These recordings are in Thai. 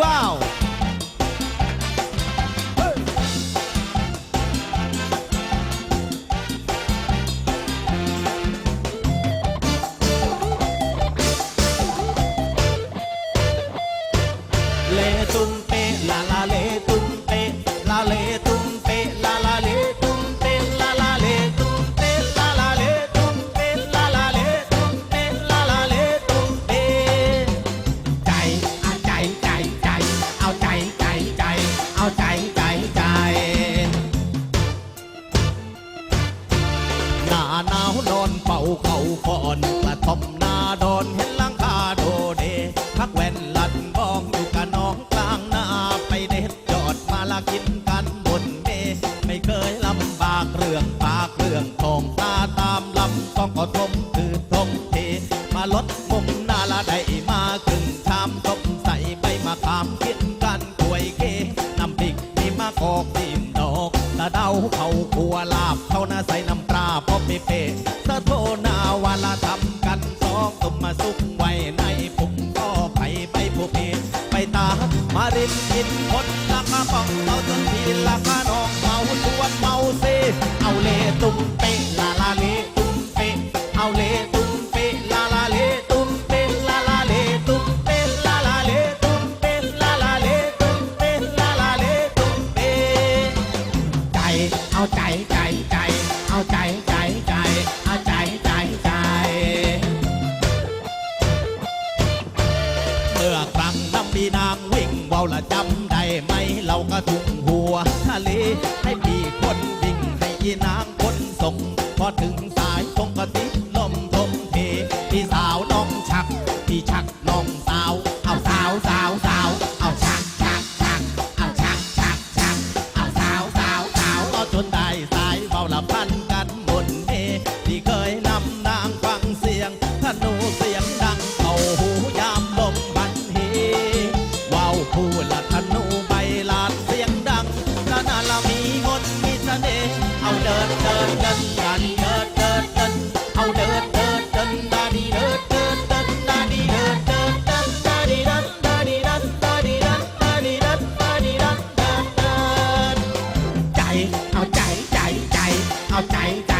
ว้าว เป่าเขาก่อนกระท่อมนาดอนเห็นลังคาโดเดพักแว่นลัดบองอยู่กับน้องกลางนาไปเด็ดจอดมาละกินกันบนเม ไม่เคยลำบากเรื่องปากเรื่องทองตาตามลำต้องก็ทมคือทมเทมาลดมุม ตะเดาเขาขัวลาบเขาหน้าใส่น้ำปลาพอเปเปะสะโทนาวาลาทำกันสองตุ่มมาซุกไว้ในปุ่มก็ไปไปผูกเพไปตามาริมกินพดละกมาป้องเอาจนทีละกระนองเมาทวนเมาเซเอาเลตุ้ม เบาละจำได้ไหมเราก็ทุ่งหัวทะเลให้พี่คนวิ่งให้ยีนางคนส่ง พอถึงสายตรงก็ติดลมทมเทพี่สาวน้องชักพี่ชักน้องสาวเอาสาวสาวสาวเอาชักชักชักเอาชักชักชักเอาสาวสาวสาวเอาจนได้สายเบาละพันกันบนเมที่เคยนำนางฟังเสียงธนูเสีย แล้วนามีมดมีเสน่ห์เอาเดินเดินเดินดาดีเดินเดินเดินเอาเดินเดินเดินดาดีเดินเดินเดินดาดีเดินเดินเดินดาดีเดินดาดีเดินดาดีเดินดาดีเดินดาดีเดินเดินเดินใจเอาใจใจใจเอาใจใจ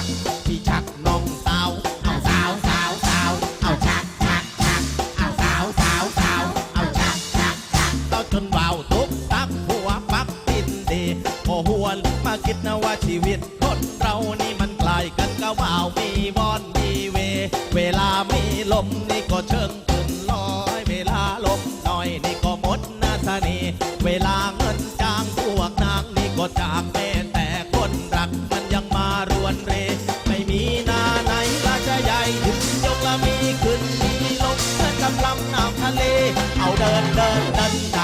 ชัก พี่ชักน้องสาเอาสาวสาวสาวเอาชักชักชักเอาสาวสาวสาวเอาชักชักชักเอาจนวาทุกตักหัวปักตินเดพอหวนมาคิดนะว่าชีวิตคนเรานี่มันไกลกันก็ว่าวมีบอนมีเว เวลามีลมนี่ก็เชิงขึ้นลอย เวลาลมน่อยนี่ก็หมดหนาสนีเวลาเงินจ้างพวกนางนี่ก็จากแม่แต่คนรักมัน มีขึ้นมีลงเพื่อนกำลังน้ำทะเล เอาเดินเดินเดิน